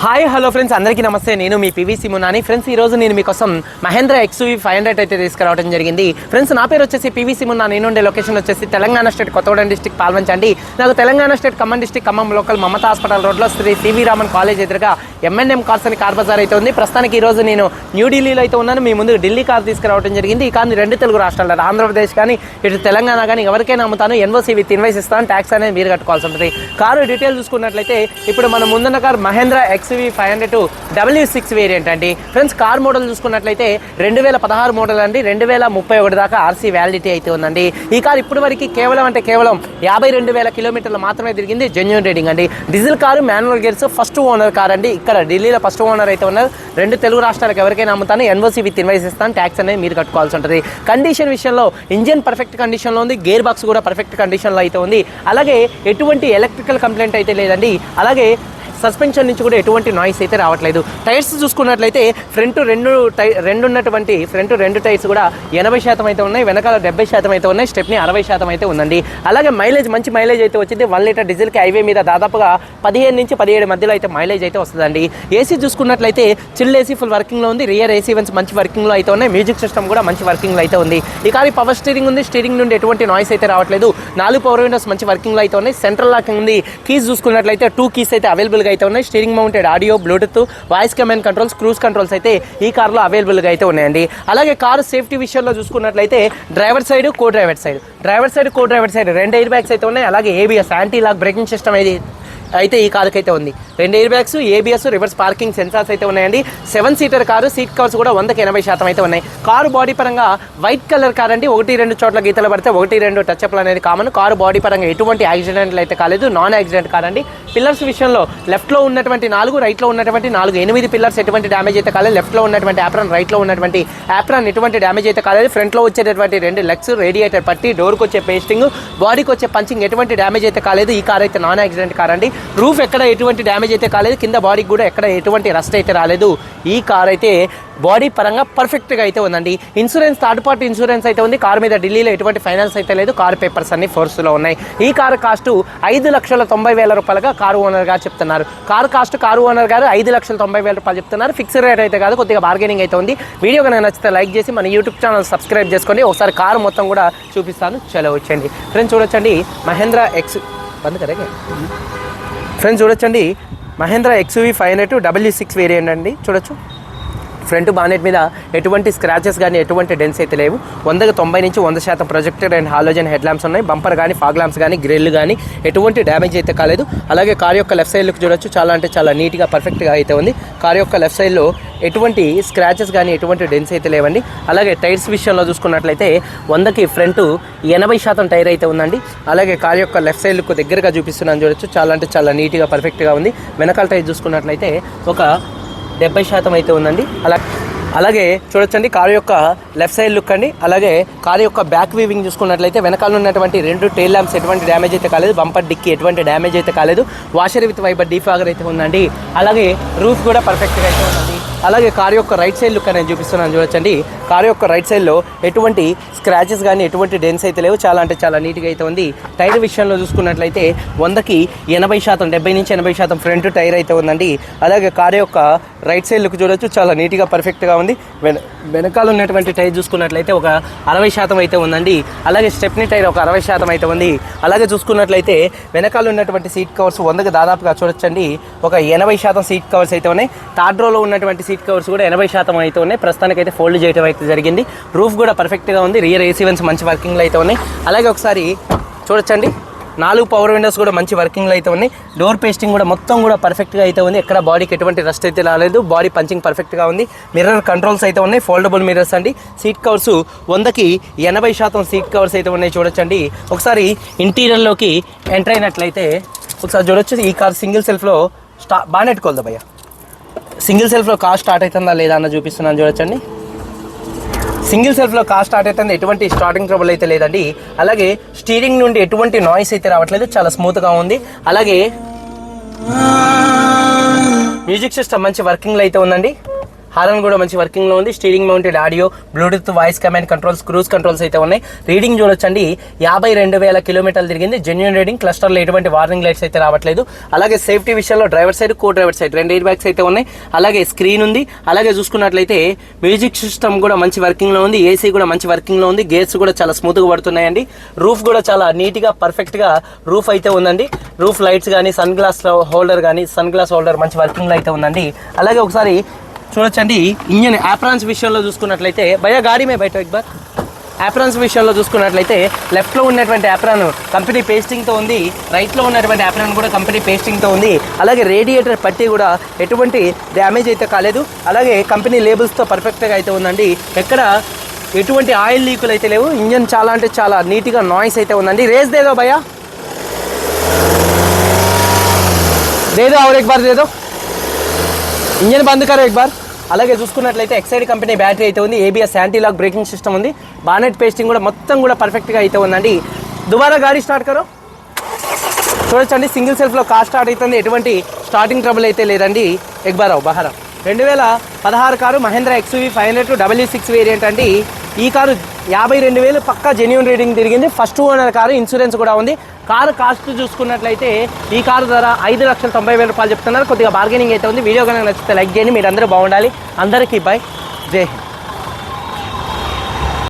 Hi hello friends అందరికీ నమస్తే. నేను మీ పివిసి మునాని ఫ్రెండ్స్ ఈ రోజు నేను మీకోసం మహేంద్ర ఎక్స్వీ ఫైవ్ హండ్రెడ్ అయితే తీసుకురావడం జరిగింది. ఫ్రెండ్స్ నా పేరు వచ్చేసి పివిసి మున్నా నేను ఉండే లొకేషన్ వచ్చేసి తెలంగాణ స్టేట్ కొత్తగూడెం డిస్టిక్ పాల్వంచండి. నాకు Telangana state Khammam district Khammam local Mamata hospital రోడ్లో శ్రీ సివి రామన్ కాలేజ్ ఎదురుగా ఎంఎన్ఎం కార్స్ అని కార్ బజార్ అయితే ఉంది. ప్రస్తుతానికి ఈ రోజు నేను న్యూఢిల్లీలో అయితే ఉన్నాను. మీ ముందు ఢిల్లీ కార్ తీసుకురావడం జరిగింది. ఈ కార్ని రెండు తెలుగు రాష్ట్రాల్లో ఆంధ్రప్రదేశ్ కానీ ఇటు తెలంగాణ కానీ ఎవరికైనా అమ్ముతాను. ఎన్ఓసీ విత్ ఇన్వైస్ ఇస్తాను. ట్యాక్స్ అనేది మీరు కట్టుకోవాల్సి ఉంటుంది. కారు డీటెయిల్ చూసుకున్నట్లయితే ఇప్పుడు మన ముందున్న car Mahindra X XV five hundred W six variant అండి. ఫ్రెండ్స్ కార్ మోడల్ చూసుకున్నట్లయితే రెండు వేల పదహారు మోడల్ అండి. రెండు వేల ముప్పై ఒకటి దాకా ఆర్సీ వ్యాలిడిటీ అయితే ఉందండి. ఈ కార్ ఇప్పటి వరకు కేవలం అంటే కేవలం యాభై రెండు వేల కిలోమీటర్లు మాత్రమే తిరిగింది. జెన్యున్ రేటింగ్ అండి. Diesel car manual gears first owner car అండి. ఇక్కడ ఢిల్లీలో ఫస్ట్ ఓనర్ అయితే ఉన్నారు. రెండు తెలుగు రాష్ట్రాలకు ఎవరికైనా అమ్ముతాను. ఎన్ఓసీ విత్ ఇన్వైస్ ఇస్తాను. ట్యాక్స్ అనేది మీరు కట్టుకోవాల్సి ఉంటుంది. కండిషన్ విషయంలో ఇంజిన్ పర్ఫెక్ట్ కండిషన్లో ఉంది. గేర్ బాక్స్ కూడా పర్ఫెక్ట్ కండిషన్లో అయితే ఉంది. అలాగే ఎటువంటి ఎలక్ట్రికల్ కంప్లైంట్ అయితే లేదండి. అలాగే సస్పెన్షన్ నుంచి కూడా ఎటువంటి నాయిస్ అయితే రావట్లేదు. టైర్స్ చూసుకున్నట్లయితే ఫ్రంట్ రెండు టై రెండు ఉన్నటువంటి ఫ్రంట్ రెండు టైర్స్ కూడా ఎనభై శాతం అయితే ఉన్నాయి వెనకాల డెబ్బై శాతం అయితే ఉన్నాయి స్టెప్ని అరవై శాతం అయితే ఉందండి. అలాగే మైలేజ్ మంచి మైలేజ్ అయితే వచ్చింది. వన్ లీటర్ డీజిల్కి హైవే మీద దాదాపుగా పదిహేను నుంచి పదిహేడు మధ్యలో అయితే మైలేజ్ అయితే వస్తుందండి. ఏసీ చూసుకున్నట్లయితే చిల్ ఏసీ ఫుల్ వర్కింగ్లో ఉంది. రియర్ ఏసీ వన్స్ మంచి వర్కింగ్లో అయితే ఉన్నాయి. మ్యూజిక్ సిస్టమ్ కూడా మంచి వర్కింగ్లో అయితే ఉంది. ఈ కానీ పవర్ స్టీరింగ్ ఉంది. స్టీరింగ్ నుండి ఎటువంటి నాయిస్ అయితే రావట్లేదు. నాలుగు పవర్ విండోస్ మంచి వర్కింగ్లో అయితే ఉన్నాయి. సెంట్రల్ లాకింగ్ ఉంది. కీస్ చూసుకున్నట్లయితే టూ కీస్ అయితే అవైలబుల్ అవైలబుల్గా అయితే ఉన్నాయి. Steering mounted audio Bluetooth voice command controls cruise controls అయితే ఈ కార్లో అవైలబుల్గా అయితే ఉన్నాయండి. అలాగే కారు సేఫ్టీ విషయంలో చూసుకున్నట్లయితే driver side co driver side. Driver side co driver side రెండు ఎయిర్ బ్యాగ్స్ అయితే ఉన్నాయి. అలాగే ABS anti lock braking system అయితే అయితే ఈ కారుకి అయితే ఉంది. రెండు air bags ABS reverse parking sensors అయితే ఉన్నాయండి. Seven seater car seat covers కూడా వందకి ఎనభై శాతం అయితే ఉన్నాయి. కారు బాడీ పరంగా వైట్ కలర్ కార్ అండి. ఒకటి రెండు చోట్ల గీతలు పడితే ఒకటి రెండు టచ్ అప్లు అనేది కామన్ కారు బాడీ పరంగా ఎటువంటి యాక్సిడెంట్లు అయితే కాలేదు. నాన్ యాక్సిడెంట్ కార్ అండి. పిల్లర్స్ విషయంలో లెఫ్ట్లో ఉన్నటువంటి నాలుగు రైట్లో ఉన్నటువంటి నాలుగు ఎనిమిది పిల్లర్స్ ఎటువంటి డ్యామేజ్ అయితే కాలేదు. లెఫ్ట్లో ఉన్నటువంటి యాప్రాన్ రైట్లో ఉన్నటువంటి యాప్రాన్ ఎటువంటి డ్యామేజ్ అయితే కాలేదు. ఫ్రంట్లో వచ్చేటటువంటి రెండు లెగ్స్ రేడియేటర్ పట్టి డోర్కి వచ్చే పేస్టింగ్ బాడీకి వచ్చే పంచింగ్ ఎటువంటి డ్యామేజ్ అయితే కాలేదు. ఈ కార్ అయితే నాన్ యాక్సిడెంట్ కార్ అండి. రూఫ్ ఎక్కడ ఎటువంటి డ్యామేజ్ అయితే కాలేదు కింద బాడీకి కూడా ఎక్కడ ఎటువంటి రస్ట్ అయితే రాలేదు ఈ కార్ అయితే బాడీ పరంగా పర్ఫెక్ట్గా అయితే ఉందండి. ఇన్సూరెన్స్ థర్డ్ పార్టీ ఇన్సూరెన్స్ అయితే ఉంది. కార్ మీద ఢిల్లీలో ఎటువంటి ఫైనాన్స్ అయితే లేదు. కార్ పేపర్స్ అన్ని ఫోర్స్లో ఉన్నాయి. ఈ కార్ కాస్ట్ ఐదు లక్షల తొంభై వేల రూపాయలుగా కారు ఓనర్ గారు చెప్తున్నారు. కార్ కాస్ట్ కారు ఓనర్ గారు ఐదు లక్షల తొంభై వేల రూపాయలు చెప్తున్నారు. ఫిక్స్డ్ రేట్ అయితే కాదు కొద్దిగా బార్గెనింగ్ అయితే ఉంది. వీడియో కనుక నచ్చితే లైక్ చేసి మన యూట్యూబ్ ఛానల్ సబ్స్క్రైబ్ చేసుకోండి. ఒకసారి కారు మొత్తం కూడా చూపిస్తాను. చలో వచ్చండి ఫ్రెండ్స్ చూడొచ్చండి. మహేంద్ర ఎక్స్ బంద్ కరే ఫ్రెండ్స్ చూడొచ్చండి. Mahindra XV five hundred W six variant అండి. చూడొచ్చు. ఫ్రంట్ బానెట్ మీద ఎటువంటి స్క్రాచెస్ కానీ ఎటువంటి డెన్స్ అయితే లేవు. వందకు తొంభై నుంచి వంద శాతం projector and halogen head lamps ఉన్నాయి. బంపర్ కానీ ఫాగ్ ల్యాంప్స్ కానీ గ్రిల్ కానీ ఎటువంటి డ్యామేజ్ అయితే కాలేదు. అలాగే కార్ యొక్క లెఫ్ట్ సైడ్కి చూడొచ్చు. చాలా అంటే చాలా నీట్గా పర్ఫెక్ట్గా అయితే ఉంది. కార్ యొక్క లెఫ్ట్ సైడ్లో ఎటువంటి స్క్రాచెస్ కానీ ఎటువంటి డెన్స్ అయితే లేవండి. అలాగే టైర్స్ విషయంలో చూసుకున్నట్లయితే వందకి ఫ్రంట్ ఎనభై శాతం టైర్ అయితే ఉందండి. అలాగే కార్ యొక్క లెఫ్ట్ సైడ్కు దగ్గరగా చూపిస్తున్నాను చూడొచ్చు. చాలా అంటే చాలా నీట్గా పర్ఫెక్ట్గా ఉంది. వెనకాల టైర్ చూసుకున్నట్లయితే ఒక డెబ్బై శాతం అయితే ఉందండి. అలా అలాగే చూడొచ్చండి కారు యొక్క లెఫ్ట్ సైడ్ లుక్ అండి. అలాగే కారు యొక్క బ్యాక్ వీవింగ్ చూసుకున్నట్లయితే వెనకాల ఉన్నటువంటి రెండు టైల్ ల్యాంప్స్ ఎటువంటి డ్యామేజ్ అయితే కాలేదు. బంపర్ డిక్కి ఎటువంటి డ్యామేజ్ అయితే కాలేదు. వాషర్ విత్ వైబర్ డీఫాగర్ అయితే ఉందండి. అలాగే రూఫ్ కూడా పర్ఫెక్ట్గా అయితే ఉందండి. అలాగే కారు యొక్క రైట్ సైడ్ లుక్ అనేది చూపిస్తున్నాను చూడొచ్చండి. కారు యొక్క రైట్ సైడ్లో ఎటువంటి స్క్రాచెస్ కానీ ఎటువంటి డెన్స్ అయితే లేవు. చాలా అంటే చాలా నీట్గా అయితే ఉంది. టైర్ విషయంలో చూసుకున్నట్లయితే వందకి ఎనభై శాతం డెబ్బై నుంచి ఎనభై శాతం ఫ్రంట్ టైర్ అయితే ఉందండి. అలాగే కారు యొక్క రైట్ సైడ్ లుక్ చూడొచ్చు. చాలా నీట్గా పర్ఫెక్ట్గా ఉంది. వెన వెనకాల ఉన్నటువంటి టైర్ చూసుకున్నట్లయితే ఒక అరవై శాతం అయితే ఉందండి. అలాగే స్టెప్నీ టైర్ ఒక అరవై శాతం అయితే ఉంది. అలాగే చూసుకున్నట్లయితే వెనకాల ఉన్నటువంటి సీట్ కవర్స్ వందకు దాదాపుగా చూడొచ్చండి. ఒక ఎనభై శాతం సీట్ కవర్స్ అయితే ఉన్నాయి. థర్డ్ రోలో ఉన్నటువంటి సీట్ కవర్స్ కూడా ఎనభై శాతం అయితే ఉన్నాయి. ప్రస్తుతానికి అయితే ఫోల్డ్ చేయడం అయితే జరిగింది. రూఫ్ కూడా పర్ఫెక్ట్గా ఉంది. రియర్ ఏసీ వన్స్ మంచి వర్కింగ్లో అయితే ఉన్నాయి. అలాగే ఒకసారి చూడొచ్చండి. నాలుగు పవర్ విండోస్ కూడా మంచి వర్కింగ్లో అయితే ఉన్నాయి. డోర్ పేస్టింగ్ కూడా మొత్తం కూడా పర్ఫెక్ట్గా అయితే ఉంది. ఎక్కడ బాడీకి ఎటువంటి రస్ట్ అయితే రాలేదు. బాడీ పంచింగ్ పర్ఫెక్ట్గా ఉంది. మిర్రర్ కంట్రోల్స్ అయితే ఉన్నాయి. ఫోల్డబుల్ మిర్రర్స్ అండి. సీట్ కవర్స్ వందకి ఎనభై శాతం సీట్ కవర్స్ అయితే ఉన్నాయి చూడొచ్చండి. ఒకసారి ఇంటీరియర్లోకి ఎంటర్ అయినట్లయితే ఒకసారి చూడొచ్చు. ఈ కార్ సింగిల్ సెల్ఫ్లో స్టా బాగా నెట్టుకోదా భయ్య. సింగిల్ సెల్ఫ్లో కార్ స్టార్ట్ అవుతుందా లేదా అన్న చూపిస్తున్నాను చూడొచ్చండి. సింగిల్ సెల్ఫ్లో కార్ స్టార్ట్ అవుతుంది ఎటువంటి స్టార్టింగ్ ట్రబుల్ అయితే లేదండి. అలాగే స్టీరింగ్ నుండి ఎటువంటి నాయిస్ అయితే రావట్లేదు చాలా స్మూత్గా ఉంది. అలాగే మ్యూజిక్ సిస్టమ్ మంచి వర్కింగ్లో అయితే ఉందండి. హారన్ కూడా మంచి వర్కింగ్లో ఉంది. Steering mounted audio Bluetooth voice command controls cruise controls అయితే ఉన్నాయి. రీడింగ్ చూడొచ్చండి. యాభై రెండు వేల కిలోమీటర్లు తిరిగింది. జెన్యున్ రీడింగ్ క్లస్టర్లో ఎటువంటి వార్నింగ్ లైట్స్ అయితే రావట్లేదు. అలాగే సేఫ్టీ విషయంలో driver side co driver side రెండు ఎయిర్ బ్యాగ్స్ అయితే ఉన్నాయి. అలాగే స్క్రీన్ ఉంది. అలాగే చూసుకున్నట్లయితే మ్యూజిక్ సిస్టమ్ కూడా మంచి వర్కింగ్లో ఉంది. ఏసీ కూడా మంచి వర్కింగ్లో ఉంది. గేర్స్ కూడా చాలా స్మూత్గా పడుతున్నాయండి. రూఫ్ కూడా చాలా నీట్గా పర్ఫెక్ట్గా రూఫ్ అయితే ఉందండి. రూఫ్ లైట్స్ కానీ సన్ గ్లాస్ హోల్డర్ కానీ సన్ గ్లాస్ హోల్డర్ మంచి వర్కింగ్లో అయితే ఉందండి. అలాగే ఒకసారి చూడొచ్చండి ఇంజన్ యాప్రాన్స్ విషయంలో చూసుకున్నట్లయితే భయ గాడి మే బయట ఎక్బార్ యాప్రాన్స్ విషయంలో చూసుకున్నట్లయితే లెఫ్ట్లో ఉన్నటువంటి యాప్రాన్ కంపెనీ పేస్టింగ్తో ఉంది రైట్లో ఉన్నటువంటి యాప్రాన్ కూడా కంపెనీ పేస్టింగ్తో ఉంది అలాగే రేడియేటర్ పట్టి కూడా ఎటువంటి డ్యామేజ్ అయితే కాలేదు అలాగే కంపెనీ లేబుల్స్తో పర్ఫెక్ట్గా అయితే ఉందండి ఎక్కడ ఎటువంటి ఆయిల్ లీకులు అయితే లేవు ఇంజన్ చాలా అంటే చాలా నీట్గా నాయిస్ అయితే ఉందండి రేస్ దేదో భయ్యా दे दो और एक बार दे दो ఇంజన్ బంద్ కరో ఎక్ బార్ అలాగే చూసుకున్నట్లయితే ఎక్సైడ్ కంపెనీ బ్యాటరీ అయితే ఉంది. ABS anti lock braking system ఉంది. బానెట్ పేస్టింగ్ కూడా మొత్తం కూడా పర్ఫెక్ట్గా అయితే ఉందండి. దుబారా గాడి స్టార్ట్ కరో? చూడొచ్చండి. సింగిల్ సెల్ఫ్లో కార్ స్టార్ట్ అవుతుంది. ఎటువంటి స్టార్టింగ్ ట్రబుల్ అయితే లేదండి. ఎగ్బారావు బహారా రెండు వేల పదహారు car Mahindra XUV five hundred W six variant అండి. ఈ కారు యాభై రెండు వేలు పక్కా జెన్యున్ రీడింగ్ తిరిగింది. ఫస్ట్ ఓనర్ కారు ఇన్సూరెన్స్ కూడా ఉంది. కారు కాస్ట్ చూసుకున్నట్లయితే ఈ కారు ధర ఐదు లక్షల తొంభై వేల రూపాయలు చెప్తున్నారు. కొద్దిగా బార్గెనింగ్ అయితే ఉంది. వీడియో కనుక నచ్చితే లైక్ చేయండి. మీరు అందరూ బాగుండాలి. అందరికీ బై జై హింద్.